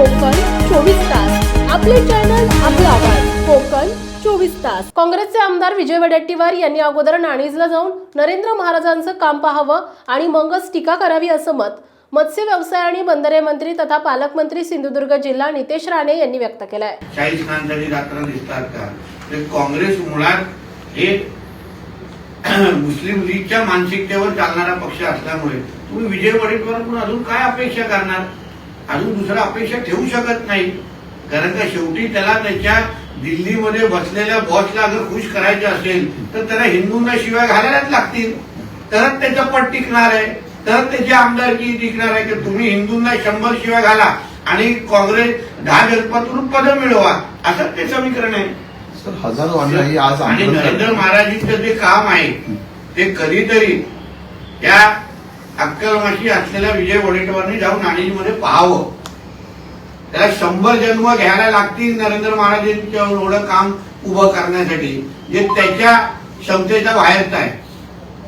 कोकण चोवीस तास. आपले चॅनल आपला आवाज. कोकण चोवीस तास. काँग्रेसचे आमदार विजय वडेट्टीवार यांनी अगोदर नाणीजला जाऊन नरेंद्र महाराजांचं काम पाहावं आणि मगच टीका करावी असं मत मत्स्य व्यवसाय आणि बंदरे मंत्री तथा पालकमंत्री सिंधुदुर्ग जिल्हा नितेश राणे यांनी व्यक्त केलाय. चाळीस खानसाठी जाताना दिसतात का? काँग्रेस मुळात हे मुस्लिम लीगच्या मानसिकतेवर चालणारा पक्ष असल्यामुळे तुम्ही विजय वडेट्टीवार अजून काय अपेक्षा करणार? अजून दुसरा अपेक्षा ठेवू शकत नाही. कारण का शेवटी त्याला त्याच्या दिल्लीमध्ये बसलेल्या बॉसला जर खुश करायचे असेल तर त्याला हिंदूंना शिवाय घालायलाच लागतील. तरच त्याचं पट टिकणार आहे. तरच त्याची आमदारकी टिकणार आहे. की तुम्ही हिंदूंना शंभर शिवाय घाला आणि काँग्रेस दहा जनपदातून पदं मिळवा. असंच ते समीकरण आहे. हजारो आणि नरेंद्र. महाराजींचं जे काम आहे ते कधीतरी त्या अक्कलमाशी असलेल्या विजय वडेट्टीवारांनी जाऊन नाणीमध्ये पाहावं. त्याला शंभर जन्म घ्यायला लागतील नरेंद्र महाराजांच्या एवढं काम उभं करण्यासाठी जे त्याच्या क्षमतेच्या बाहेरचं आहे.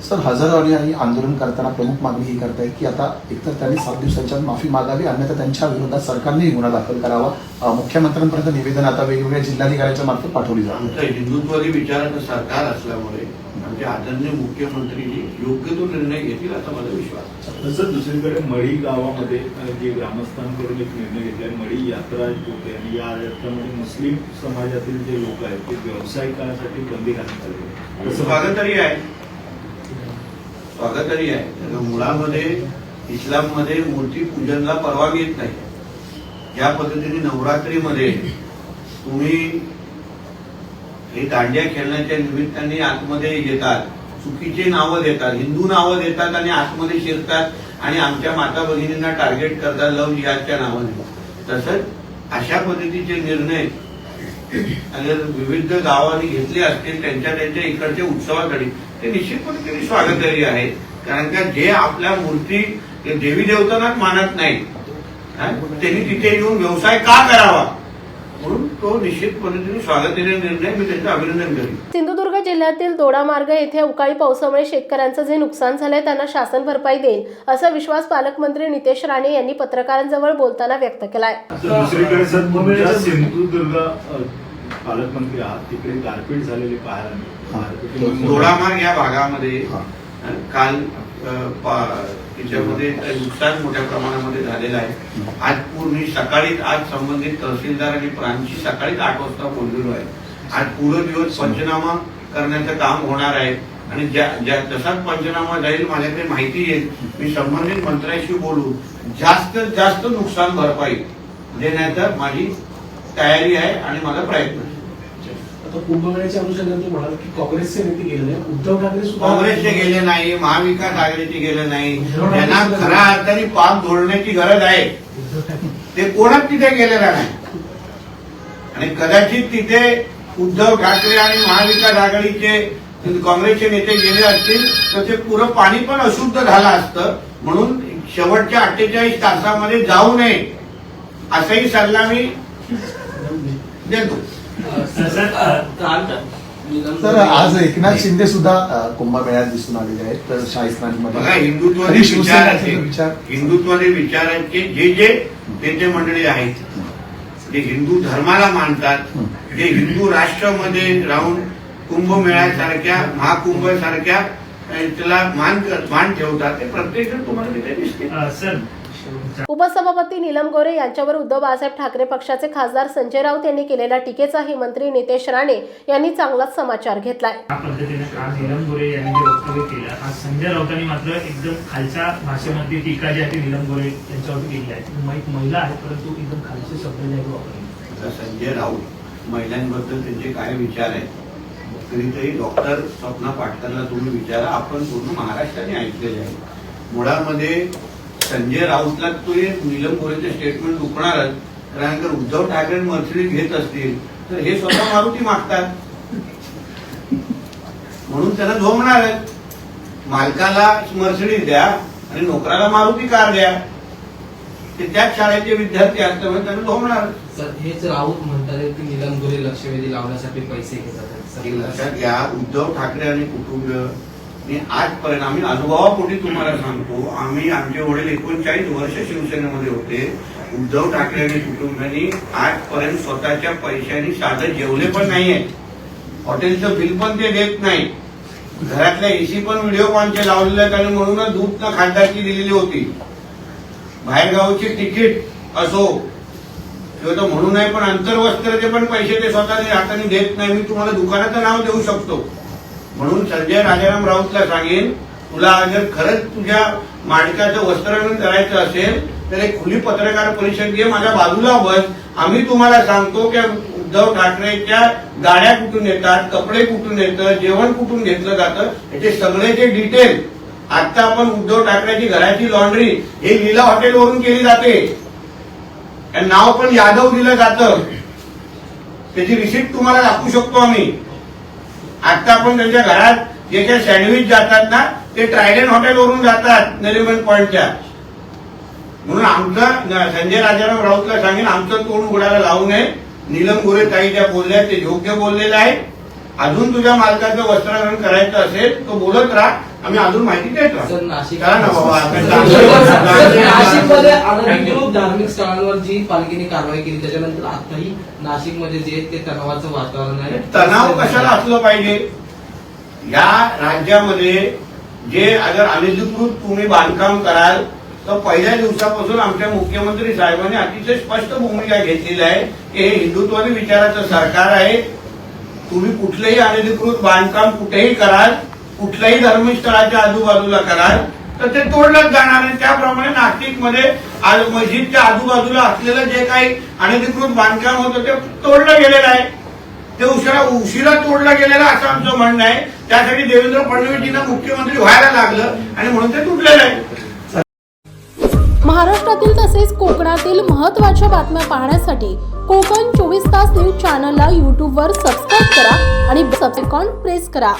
सर हजारो अनुयायी आंदोलन करताना प्रमुख मागणी ही करतायत की आता एकतर त्यांनी सात दिवसांच्या माफी मागावी अन्यथा त्यांच्या विरोधात सरकारने गुन्हा दाखल करावा. मुख्यमंत्र्यांपर्यंत निवेदन आता वेगवेगळ्या जिल्हाधिकाऱ्यांच्या मार्फत पाठवली जातात आमचं हिंदुत्वादी विचाराचं सरकार असल्यामुळे आमचे आदरणीय मुख्यमंत्री योग्य तो निर्णय घेतील असा माझा विश्वास. तसंच दुसरीकडे मळी गावामध्ये जे ग्रामस्थांकडून एक निर्णय घेतलाय मळी यात्रा होते आणि या यात्रामध्ये मुस्लिम समाजातील जे लोक आहेत ते व्यावसायिकांसाठी बंदी घालण्यात आली स्वागतरी आहे. स्वागतरी आहे. त्याचं मुळामध्ये इस्लाममध्ये मूर्ती पूजनला परवानगी येत नाही. ज्या पद्धतीने नवरात्रीमध्ये तुम्ही हे दांड्या खेळण्याच्या निमित्ताने आतमध्ये येतात. चुकीचे नावं देतात. हिंदू नावं देतात आणि आतमध्ये शिरतात आणि आमच्या माता भगिनींना टार्गेट करतात लव जिहादच्या नावाने. तसंच अशा पद्धतीचे निर्णय विविध गावांनी घेतले असतील त्यांच्या त्यांच्या इकडच्या उत्सवाकडे ते निश्चितपणे त्यांनी स्वागतही आहे. कारण का जे आपल्या मूर्ती देवी देवतांनाच मानत नाही त्यांनी तिथे येऊन व्यवसाय का करावा? तो निश्चित पद्धतीने स्वागतारी निर्णय मी त्यांचं अभिनंदन करेन सिंधुदुर्ग जिल्ह्यातील दोडामार्ग येथे अवकाळी पावसामुळे शेतकऱ्यांचं जे नुकसान झालंय त्यांना शासन भरपाई देईल असा विश्वास पालकमंत्री नितेश राणे यांनी पत्रकारांजवळ बोलताना व्यक्त केलाय दुसरीकडे सिंधुदुर्ग पालकमंत्री आहात तिकडे गारपीट झालेली पाहायला मिळते. दोडामार्ग या भागामध्ये. काल त्याच्यामध्ये नुकसान मोठ्या प्रमाणामध्ये झालेलं आहे. आज पूर्ण सकाळीच आज संबंधित तहसीलदार आणि प्रांची सकाळीच आठ वाजता बोललेलो आहे. आज पूर्ण दिवस पंचनामा करण्याचं काम होणार आहे. आणि ज्या ज्या जसाच पंचनामा जाईल माझ्याकडे माहिती येईल. मी संबंधित मंत्र्यांशी बोलू. जास्त जास्त नुकसान भरपाई देण्याचा माझी तयारी आहे आणि माझा प्रयत्न आहे. आता कुंभमेळ्याच्या अनुषंगाने ते म्हणाल की काँग्रेसचे नेते गेले नाही उद्धव ठाकरे सुद्धा काँग्रेसचे गेले नाही. महाविकास आघाडीचे गेले नाही. त्यांना खऱ्या अर्थाने पाप धोरण्याची गरज आहे. ते कोणाच तिथे गेलेला नाही? आणि कदाचित तिथे उद्धव ठाकरे आणि महाविकास आघाडीचे काँग्रेसचे नेते गेले असतील तर ते पुरं पाणी पण अशुद्ध झालं असतं. म्हणून शेवटच्या अठ्ठेचाळीस तासामध्ये जाऊ नये. असाही सल्ला मी देतो. तर आज एकनाथ शिंदे सुद्धा कुंभमेळ्यात दिसून आलेले आहेत. तर शाही बघा विचाराचे विचार हिंदुत्वादी विचारांचे जे जे नेते मंडळी आहेत जे हिंदू धर्माला मानतात. जे हिंदू राष्ट्रामध्ये राहून कुंभमेळ्यासारख्या महाकुंभ सारख्या त्याला मान मान ठेवतात. ते प्रत्येक जण तुम्हाला तिथे दिसते उपसभापती नीलम गोरे यांच्यावर उद्धव बाळासाहेब ठाकरे पक्षाचे खासदार संजय राऊत यांनी केलेल्या टीकेचाही मंत्री नितेश राणे यांनी चांगलाच समाचार घेतलाय. नीलम गोरे यांनी जे वक्तव्य केलं आज संजय राऊतांनी मात्र एकदम खालच्या भाषेमध्ये टीका जी आहे ती नीलम गोरे यांच्यावरती केली आहे. मै- महिला आहे परंतु एकदम खालचे शब्द जे आहेत वापरले. आता संजय राऊत महिलांबद्दल त्यांचे काय विचार आहेत? कधीतरी डॉक्टर स्वप्ना पाटकरला तुम्ही विचारा. आपण पूर्ण महाराष्ट्राने ऐकलेले आहे. मुळामध्ये संजय राऊतला तो एक नीलम गोरेचे स्टेटमेंट दुखणारच. कारण जर उद्धव ठाकरे मर्सिडीज घेत असतील तर हे स्वतः मारुती मागतात. म्हणून त्यांना झोमणारच मालकाला मर्सिडीज द्या आणि नोकराला मारुती कार द्या. ते त्याच शाळेचे विद्यार्थी असल्यामुळे त्यांना झोमणार सर हेच राऊत म्हणतात की निलम गोरे लक्षवेधी लावण्यासाठी पैसे घेतात. लक्षात घ्या उद्धव ठाकरे आणि कुटुंब मी आजपर्यंत आम्ही अनुभवापोटी तुम्हाला सांगतो आम्ही आमचे वडील एकोणचाळीस वर्ष शिवसेनेमध्ये होते. उद्धव ठाकरे आणि कुटुंबानी आजपर्यंत स्वतःच्या पैशाने साधं जेवले पण नाहीये. हॉटेलचं बिल पण ते देत नाही. घरातल्या एसी पण व्हिडिओ कॉनचे लावलेले आहेत आणि म्हणूनच दूध न खासदारची दिलेली होती. बाहेरगावची तिकीट असो किंवा तो म्हणून नाही पण अंतरवस्त्राचे पण पैसे ते स्वतःच्या हाताने देत नाही मी तुम्हाला दुकानाचं नाव देऊ शकतो. म्हणून संजय राजाराम राऊतला सांगेन तुला जर खरंच तुझ्या माणकाचं वस्त्रहरण करायचं असेल तर एक खुली पत्रकार परिषद घे माझ्या बाजूला बस. आम्ही तुम्हाला सांगतो की उद्धव ठाकरेच्या गाड्या कुठून येतात कपडे कुठून येतं जेवण कुठून घेतलं जातं याचे सगळ्याचे डिटेल आता आपण उद्धव ठाकरेची घराची लॉन्ड्री हे लीला हॉटेलवरून केली जाते. आणि नाव पण यादव दिलं जातं. त्याची रिसिप्ट तुम्हाला दाखवू शकतो आम्ही. आता आपण त्यांच्या घरात जे काही सँडविच जातात ना ते ट्रायडंट हॉटेलवरून जातात नरिमन पॉईंटच्या म्हणून आमचं संजय राजाराम राऊतला सांगेन आमचं तोंड उघडायला लावू नये. नीलम गोरे ताई ज्या बोलल्या ते योग्य बोललेलं आहे. अजून तुझ्या मालकाचं वस्त्रहरण करायचं असेल तो बोलत राहा. आम्ही अजून माहिती देत राहतो नाशिक नाशिकमध्ये अनधिकृत धार्मिक स्थळांवर जी पालखीने कारवाई केली त्याच्यानंतर आताही नाशिकमध्ये जे ते तणावाचं वातावरण आहे. तणाव कशाला असलं पाहिजे? या राज्यामध्ये जे अगर अनधिकृत तुम्ही बांधकाम कराल तर पहिल्या दिवसापासून आमच्या मुख्यमंत्री साहेबांनी अतिशय स्पष्ट भूमिका घेतलेली आहे की हे हिंदुत्वादी विचाराचं सरकार आहे. तुम्ही कुठलंही अनधिकृत बांधकाम कुठेही कराल कुठल्याही धर्मस्थळाच्या आजूबाजूला कराल तर ते तोडलंच जाणार आणि त्याप्रमाणे नाशिकमध्ये आज मस्जिदच्या आजूबाजूला असलेलं जे काही अनधिकृत बांधकाम होतं ते तोडलं गेलेलं आहे. ते उशिरा उशिरा तोडलं गेलेलं असं आमचं म्हणणं आहे. त्यासाठी देवेंद्र फडणवीसजींना मुख्यमंत्री व्हायला लागलं आणि म्हणून ते तुटलेलं आहे. महाराष्ट्रातील तसेच कोकणातील महत्त्वाच्या बातम्या पाहण्यासाठी कोकण चोवीस तास न्यूज चॅनलला यूट्यूबवर सबस्क्राईब करा आणि सबसेकॉन प्रेस करा.